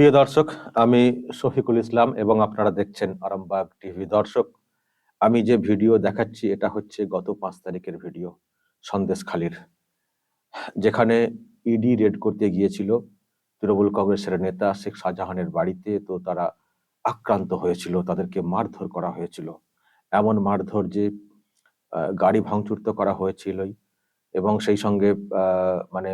প্রিয় দর্শক, আমি শফিকুল ইসলাম এবং আপনারা দেখছেন আরামবাগ টিভি। দর্শক, আমি যে ভিডিও দেখাচ্ছি, এটা হচ্ছে গত পাঁচ তারিখের ভিডিও, সন্দেশখালীর। যেখানে ইডি রেড করতে গিয়েছিল তৃণমূল কংগ্রেসের নেতা শেখ শাহজাহানের বাড়িতে, তো তারা আক্রান্ত হয়েছিল, তাদেরকে মারধর করা হয়েছিল। এমন মারধর যে গাড়ি ভাঙচুর তো করা হয়েছিলই এবং সেই সঙ্গে মানে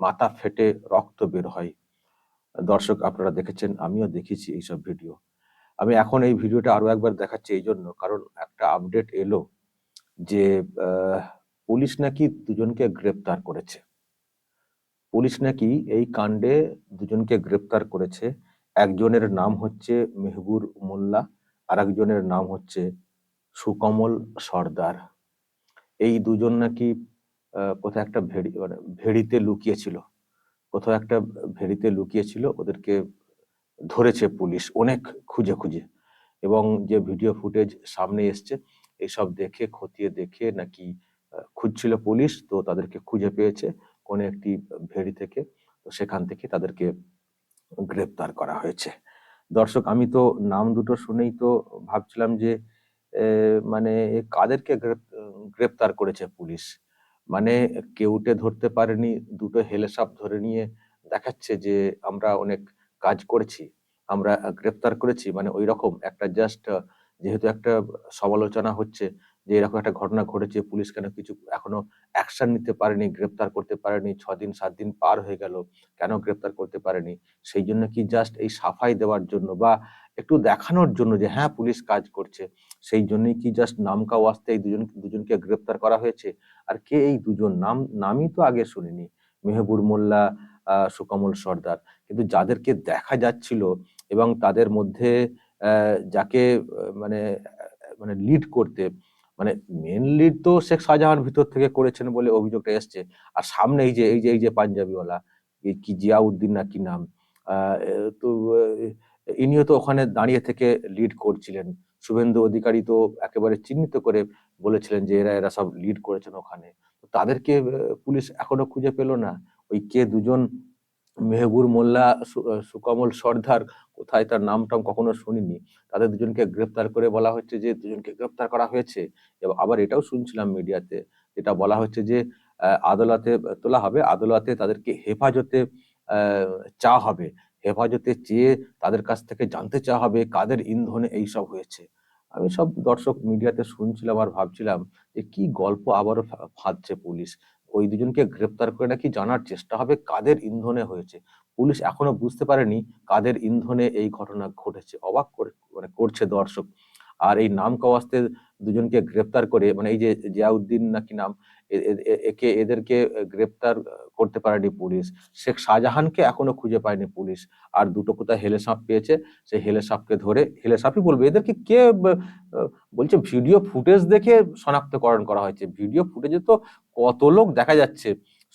মাথা ফেটে রক্ত বের হয়। দর্শক আপনারা দেখেছেন, আমিও দেখেছি এইসব ভিডিও। আমি এখন এই ভিডিওটা আরও একবার দেখাচ্ছি এই জন্য কারণ একটা আপডেট এলো যে পুলিশ নাকি দুজনকে গ্রেপ্তার করেছে। পুলিশ নাকি এই কাণ্ডে দুজনকে গ্রেপ্তার করেছে। একজনের নাম হচ্ছে মেহবুর মোল্লা আর একজনের নাম হচ্ছে সুকমল সর্দার। এই দুজন নাকি কোথায় একটা ভেড়ি মানে ভেড়িতে লুকিয়েছিল। কোথাও একটা ভেড়িতে লুকিয়েছিল, ওদেরকে ধরেছে পুলিশ অনেক খুঁজে খুঁজে এবং যে ভিডিও ফুটেজ সামনে এসছে এইসব দেখে, খতিয়ে দেখে নাকি খুঁজছিল পুলিশ, তো তাদেরকে খুঁজে পেয়েছে কোন একটি ভেড়ি থেকে, তো সেখান থেকে তাদেরকে গ্রেপ্তার করা হয়েছে। দর্শক, আমি তো নাম দুটো শুনেই তো ভাবছিলাম যে মানে কাদেরকে গ্রেপ্তার করেছে পুলিশ? মানে কেউটে ধরতে পারেনি, দুটো হেলে সাপ ধরে নিয়ে দেখাচ্ছে যে আমরা অনেক কাজ করেছি, আমরা গ্রেপ্তার করেছি মানে ওই রকম। একটা জাস্ট যেহেতু একটা সমালোচনা হচ্ছে যে এরকম একটা ঘটনা ঘটেছে, পুলিশ কেন কিছু এখনও অ্যাকশন নিতে পারেনি গ্রেপ্তার করতে পারেনি ছ দিন সাত দিন পার হয়ে গেল, কেন গ্রেপ্তার করতে পারেনি? সেই জন্য কি জাস্ট এই সাফাই দেওয়ার জন্য বা একটু দেখানোর জন্য যে হ্যাঁ পুলিশ কাজ করছে। সেই জন্যই কি জাস্ট নামকা ওয়াস্তে এই দুজন, দুজনকে গ্রেপ্তার করা হয়েছে? আর কে এই দুজন? নাম, নামই তো আগে শুনিনি। মেহবুর মোল্লা সুকমল সর্দার। কিন্তু যাদেরকে দেখা যাচ্ছিল এবং তাদের মধ্যে যাকে মানে মানে লিড করতে মানে মেন লিড তো শেখ শাহজাহান ভিতর থেকে করেছেন বলে অভিযোগটা এসছে। আর সামনে এই যে এই যে এই যে পাঞ্জাবিওয়ালা কি জিয়াউদ্দিন না কি নাম? তো ইনিও তো ওখানে দাঁড়িয়ে থেকে লিড করছিলেন। শুভেন্দু অধিকারী তো একেবারে চিহ্নিত করে বলেছিলেন যে এরা এরা সব লিড করেছেন ওখানে। তাদেরকে পুলিশ এখনও খুঁজে পেল না। ওই কে দুজন? মেহবুর মোল্লা সুকমল সর্দার, কোথায় তার নাম টাম কখনো শুনিনি। তাদের দুজনকে গ্রেপ্তার করে বলা হচ্ছে যে, দুজনকে গ্রেপ্তার করা হয়েছে। এবং, আবার এটাও শুনছিলাম মিডিয়াতে, যেটা বলা হচ্ছে যে আদালতে তোলা হবে। আদালতে তাদেরকে হেফাজতে চা হবে। হেফাজতে চেয়ে তাদের কাছ থেকে জানতে চাওয়া হবে কাদের ইন্ধনে এইসব হয়েছে। আমি সব দর্শক মিডিয়াতে শুনছিলাম আর ভাবছিলাম যে কি গল্প আবারও ফাঁদছে পুলিশ। ওই দুজনকে গ্রেপ্তার করে নাকি জানার চেষ্টা হবে কাদের ইন্ধনে হয়েছে। পুলিশ এখনও বুঝতে পারেনি কাদের ইন্ধনে এই ঘটনা ঘটেছে। অবাক করে মানে করছে দর্শক। আর এই নাম কাওয়াস্তে দুজনকে গ্রেপ্তার করে মানে এই যে জিয়াউদ্দিন নাকি নাম একে এদেরকে গ্রেপ্তার করতে পারেনি পুলিশ। শেখ শাহজাহানকে এখনও খুঁজে পায়নি পুলিশ। আর দুটো কোথায় হেলে সাপ পেয়েছে, সেই হেলে সাপকে ধরে, হেলে সাপই বলবে, এদেরকে কে বলছে ভিডিও ফুটেজ দেখে শনাক্তকরণ করা হয়েছে। ভিডিও ফুটেজে তো কত লোক দেখা যাচ্ছে,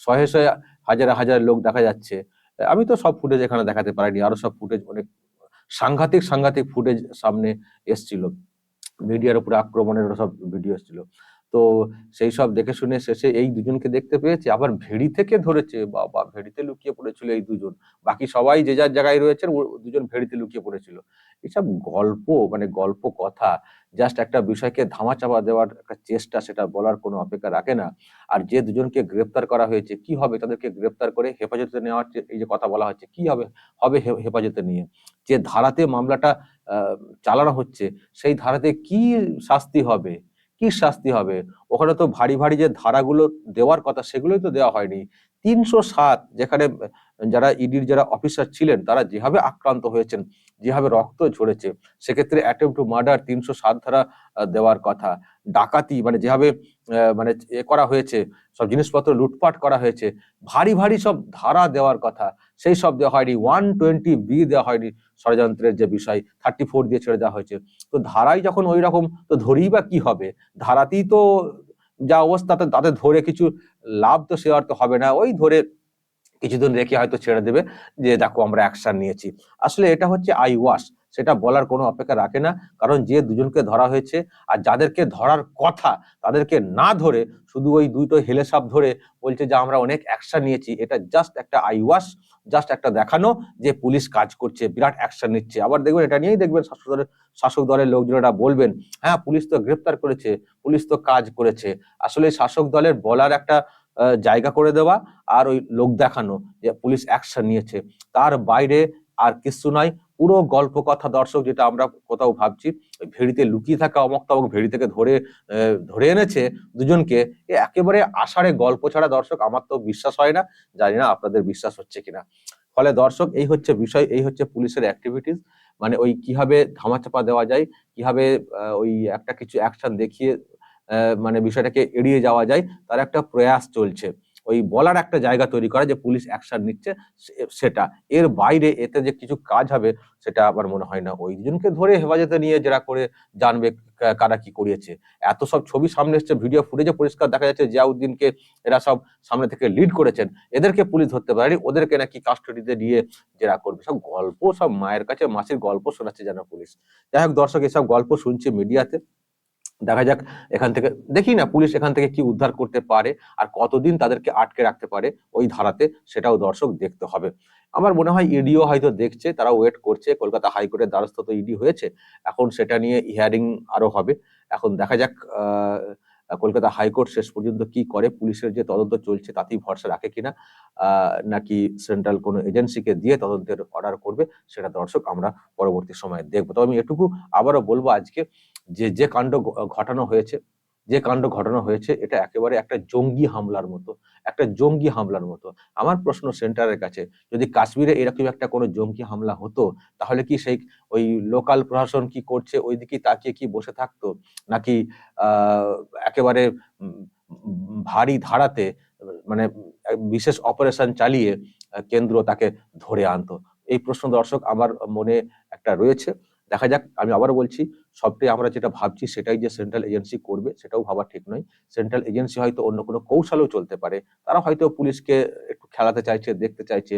শহে শহে হাজার হাজার লোক দেখা যাচ্ছে। আমি তো সব ফুটেজ এখানে দেখাতে পারিনি, আরও সব ফুটেজ অনেক সাংঘাতিক সাংঘাতিক ফুটেজ সামনে এসছিল। মিডিয়ার উপরে আক্রমণের সব ভিডিও এসেছিল। তো সেই সব দেখে শুনে শেষে এই দুজনকে দেখতে পেয়েছে। আবার ভেড়ি থেকে ধরেছে, বাবা, ভেড়িতে লুকিয়ে পড়েছিল এই দুজন। বাকি সবাই যে যার জায়গায় রয়েছেন, ও দুজন ভেড়িতে লুকিয়ে পড়েছিল। এইসব গল্প মানে গল্প কথা জাস্ট একটা বিষয়কে ধামাচাপা দেওয়ার একটা চেষ্টা, সেটা বলার কোনো অপেক্ষা রাখে না। আর যে দুজনকে গ্রেপ্তার করা হয়েছে, কি হবে তাদেরকে গ্রেপ্তার করে হেফাজতে নেওয়ার এই যে কথা বলা হচ্ছে, কি হবে হবে হেফাজতে নিয়ে? যে ধারাতে মামলাটা চালানো হচ্ছে, সেই ধারাতে কি শাস্তি হবে? কি শাস্তি হবে? ওখানে তো ভারী ভারী যে ধারাগুলো দেওয়ার কথা, সেগুলোই তো দেওয়া হয়নি। তিনশো সাত যেখানে যারা ইডির যারা অফিসার ছিলেন, তারা যেভাবে আক্রান্ত হয়েছেন, যেভাবে রক্ত ঝরেছে, সেক্ষেত্রে অ্যাটেম্প টু মার্ডার তিনশো সাত ধারা দেওয়ার কথা। ডাকাতি মানে যেভাবে মানে এ করা হয়েছে, সব জিনিসপত্র লুটপাট করা হয়েছে, ভারী ভারী সব ধারা দেওয়ার কথা। সেই সব দেওয়া হয়নি। ওয়ান টোয়েন্টি বি দেওয়া হয়নি। ষড়যন্ত্রের যে বিষয় থার্টি ফোর দিয়ে ছেড়ে দেওয়া হয়েছে। তো ধারাই যখন ওই রকম, তো ধরেই বা কি হবে? ধারাতেই তো যা অবস্থা তাতে ধরে কিছু লাভ তো সে অর্থ হবে না। ওই ধরে কিছুদিন রেখে হয়তো ছেড়ে দেবে যে, দেখো, আমরা অ্যাকশন নিয়েছি। আসলে এটা হচ্ছে আই ওয়াশ সেটা বলার কোনো অপেক্ষা রাখে না। কারণ যে দুজনকে ধরা হয়েছে আর যাদেরকে ধরার কথা তাদেরকে না ধরে শুধু ওই দুটো হেলে সাপ ধরে বলছে যে, আমরা অনেক অ্যাকশন নিয়েছি। এটা জাস্ট একটা আইওয়াস জাস্ট একটা দেখানো যে পুলিশ কাজ করছে, বিরাট অ্যাকশন নিচ্ছে। আবার দেখবেন এটা নিয়েই দেখবেন শাসক দলের শাসক দলের লোকজনেরা বলবেন হ্যাঁ পুলিশ তো গ্রেপ্তার করেছে, পুলিশ তো কাজ করেছে। আসলে শাসক দলের বলার একটা জায়গা করে দেওয়া আর ওই লোক দেখানো যে পুলিশ অ্যাকশন নিয়েছে। তার বাইরে আর কিছু নয়। পুরো গল্প কথা দর্শক যেটা আমরা কোথাও ভাবছি ভেড়িতে লুকিয়ে থাকা অমক তমক ভেড়ি থেকে ধরে ধরে এনেছে দুজনকে একেবারে আষাঢ়ে গল্প ছাড়া দর্শক আমার তো বিশ্বাস হয় না, জানি না আপনাদের বিশ্বাস হচ্ছে কিনা। ফলে দর্শক এই হচ্ছে বিষয়, এই হচ্ছে পুলিশের অ্যাক্টিভিটিস মানে ওই কীভাবে ধামাচাপা দেওয়া যায়, কীভাবে ওই একটা কিছু অ্যাকশন দেখিয়ে মানে বিষয়টাকে এড়িয়ে যাওয়া যায়, তার একটা প্রয়াস চলছে। ওই বলার একটা জায়গা তৈরি করা যে পুলিশ অ্যাকশন নিচ্ছে সেটা। এর বাইরে এতে যে কিছু কাজ হবে, সেটা আমার মনে হয় না। ওই দুজনকে ধরে হেফাজতে নিয়ে যারা করে জানবে কারা কি করিয়েছে। এত সব ছবি সামনে এসছে ভিডিও ফুটেজে পরিষ্কার দেখা যাচ্ছে জিয়াউদ্দিনকে এরা সব সামনে থেকে লিড করেছেন। এদেরকে পুলিশ ধরতে পারেনি, ওদেরকে নাকি কাস্টডিতে নিয়ে জেরা করবে। সব গল্প, সব মায়ের কাছে মাসির গল্প শোনাচ্ছে যেন পুলিশ। যাই হোক দর্শক, এসব গল্প শুনছে মিডিয়াতে দেখা যাক এখান থেকে, দেখি না পুলিশ এখান থেকে কি উদ্ধার করতে পারে আর কতদিন তাদেরকে আটকে রাখতে পারে ওই ধারাতে, সেটাও দর্শক দেখতে হবে। আমার মনে হয় ইডিও হয়তো দেখছে, তারা ওয়েট করছে, কলকাতা হাইকোর্টের দ্বারস্থ তো ইডি হয়েছে, এখন সেটা নিয়ে হিয়ারিং আরও হবে। এখন দেখা যাক কলকাতা হাইকোর্ট শেষ পর্যন্ত কি করে, পুলিশের যে তদন্ত চলছে তাতেই ভরসা রাখে কিনা নাকি সেন্ট্রাল কোনো এজেন্সিকে দিয়ে তদন্তের অর্ডার করবে, সেটা দর্শক আমরা পরবর্তী সময়ে দেখব। তবে আমি এটুকু আবারও বলব আজকে যে যে কাণ্ড ঘটানো হয়েছে, যে কাণ্ড ঘটানো হয়েছে, এটা একেবারে একটা জঙ্গি হামলার মতো, একটা জঙ্গি হামলার মতো। আমার প্রশ্ন সেন্টারের কাছে, যদি কাশ্মীরে এরকম একটা কোনো জঙ্গি হামলা হতো, তাহলে কি সেই ওই লোকাল প্রশাসন কি করছে ওই দিকে তাকিয়ে কি বসে থাকতো? নাকি একেবারে ভারী ধারাতে মানে বিশেষ অপারেশন চালিয়ে কেন্দ্র তাকে ধরে আনতো? এই প্রশ্ন দর্শক, আমার মনে একটা রয়েছে। দেখা যাক, আমি আবারও বলছি, সবটাই আমরা যেটা ভাবছি সেটাই যে সেন্ট্রাল এজেন্সি করবে, সেটাও ভাবা ঠিক নয়। সেন্ট্রাল এজেন্সি হয়তো অন্য কোনো কৌশলেও চলতে পারে। তারা হয়তো পুলিশকে একটু খেলাতে চাইছে, দেখতে চাইছে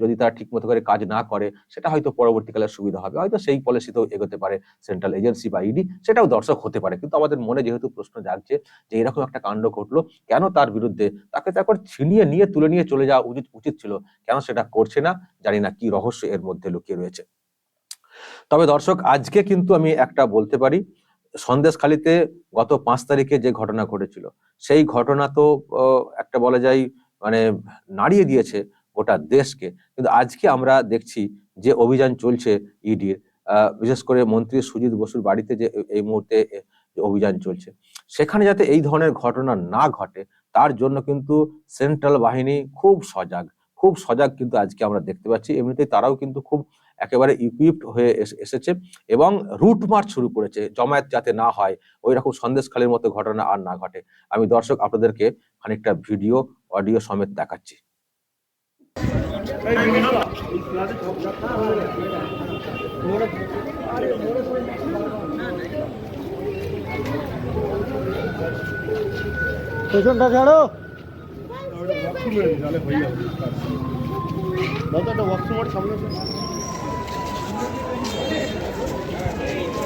যদি তারা ঠিক মতো করে কাজ না করে, সেটা হয়তো পরবর্তীকালে সুবিধা হবে। হয়তো সেই পলিসিতেও এগোতে পারে সেন্ট্রাল এজেন্সি বা ইডি সেটাও দর্শক হতে পারে। কিন্তু আমাদের মনে যেহেতু প্রশ্ন জাগছে যে এরকম একটা কাণ্ড ঘটলো, কেন তার বিরুদ্ধে? তাকে তারপর ছিনিয়ে নিয়ে, তুলে নিয়ে চলে যাওয়া উচিত উচিত ছিল। কেন সেটা করছে না? জানি না কি রহস্য এর মধ্যে লুকিয়ে রয়েছে। তবে দর্শক, আজকে কিন্তু আমি একটা বলতে পারি, সন্দেশখালিতে গত পাঁচ তারিখে যে ঘটনা ঘটেছিল, সেই ঘটনা তো একটা বলা যায় মানে নাড়িয়ে দিয়েছে গোটা দেশকে। কিন্তু আজকে আমরা দেখছি যে অভিযান চলছে ইডির বিশেষ করে মন্ত্রী সুজিত বসুর বাড়িতে যে এই মুহূর্তে অভিযান চলছে। সেখানে যাতে এই ধরনের ঘটনা না ঘটে, তার জন্য কিন্তু সেন্ট্রাল বাহিনী খুব সজাগ খুব সজাগ কিন্তু আজকে আমরা দেখতে পাচ্ছি। এমনিতেই তারাও কিন্তু খুব একেবারে ইকুইপড হয়ে এস- এসেছে এবং রুট মার্চ শুরু করেছে। জমায়েত যাতে না হয় ওই রকম সন্দেশখালীর মতো ঘটনা আর না ঘটে। আমি দর্শক আপনাদেরকে খানিকটা ভিডিও অডিও সমেত দেখাচ্ছি। পেছনটা ছাড়ো।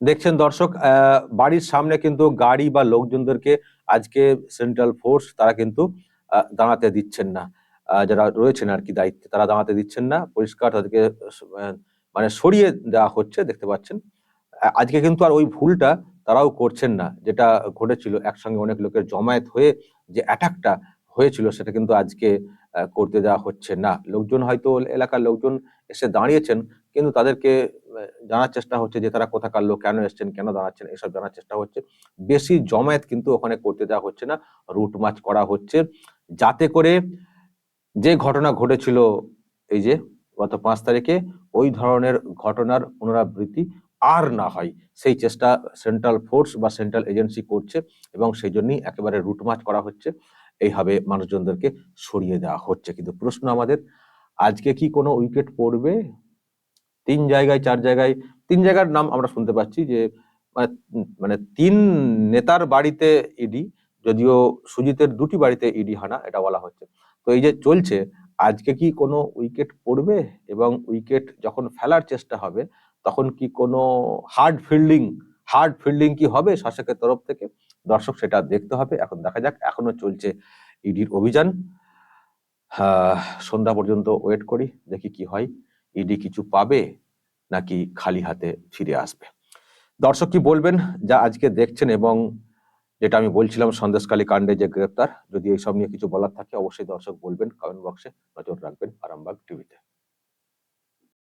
দেখছেন দর্শক বাড়ির সামনে কিন্তু গাড়ি বা লোকজনদেরকে আজকে সেন্ট্রাল ফোর্স তারা কিন্তু দাঁড়াতে দিচ্ছেন না। যারা রয়েছেন আর কি দায়িত্বে, তারা দাঁড়াতে দিচ্ছেন না। পরিষ্কার তাদেরকে মানে সরিয়ে দেওয়া হচ্ছে, দেখতে পাচ্ছেন। আজকে কিন্তু আর ওই ভুলটা তারাও করছেন না, যেটা ঘটেছিল। একসঙ্গে অনেক লোকের জমায়েত হয়ে যে অ্যাটাকটা হয়েছিল, সেটা কিন্তু আজকে করতে দেওয়া হচ্ছে না। লোকজন হয়তো এলাকার লোকজন এসে দাঁড়িয়েছেন, কিন্তু তাদেরকে জানার চেষ্টা হচ্ছে যে তারা কোথাকার লোক, কেন এসছেন, কেন দাঁড়াচ্ছেন, এসব জানার চেষ্টা হচ্ছে। বেশি জমায়েত কিন্তু ওখানে করতে দেওয়া হচ্ছে না, রুট মার্চ করা হচ্ছে। যাতে করে যে ঘটনা ঘটেছিল, এই যে গত পাঁচ তারিখে, ওই ধরনের ঘটনার পুনরাবৃত্তি আর না হয়। সেই চেষ্টা সেন্ট্রাল ফোর্স বা সেন্ট্রাল এজেন্সি করছে এবং সেই জন্যই একেবারে রুটমাচ করা হচ্ছে। এইভাবে মানুষজনদেরকে সরিয়ে দেওয়া হচ্ছে। কিন্তু প্রশ্ন আমাদের, আজকে কি কোনো উইকেট পড়বে? তিন জায়গায়, চার জায়গায়, তিন জায়গার নাম আমরা শুনতে পাচ্ছি যে মানে মানে তিন নেতার বাড়িতে ইডি, যদিও সুজিতের দুটি বাড়িতে ইডি হানা, এটা বলা হচ্ছে। তো এই যে চলছে, আজকে কি কোনো উইকেট পড়বে? এবং উইকেট যখন ফেলার চেষ্টা হবে, তখন কি কোনো হার্ড ফিল্ডিং হার্ড ফিল্ডিং কি হবে শাসকের তরফ থেকে? দর্শক সেটা দেখতে হবে। এখন দেখা যাক, এখনও চলছে ইডির অভিযান। সন্ধ্যা পর্যন্ত ওয়েট করি, দেখি কি হয়। ইডি কিছু পাবে নাকি খালি হাতে ফিরে আসবে? দর্শক কি বলবেন, যা আজকে দেখছেন এবং যেটা আমি বলছিলাম সন্দেশকালী কাণ্ডে যে গ্রেপ্তার, যদি এইসব নিয়ে কিছু বলার থাকে, অবশ্যই দর্শক বলবেন কমেন্ট বক্সে নজর রাখবেন, আরামবাগ টিভিতে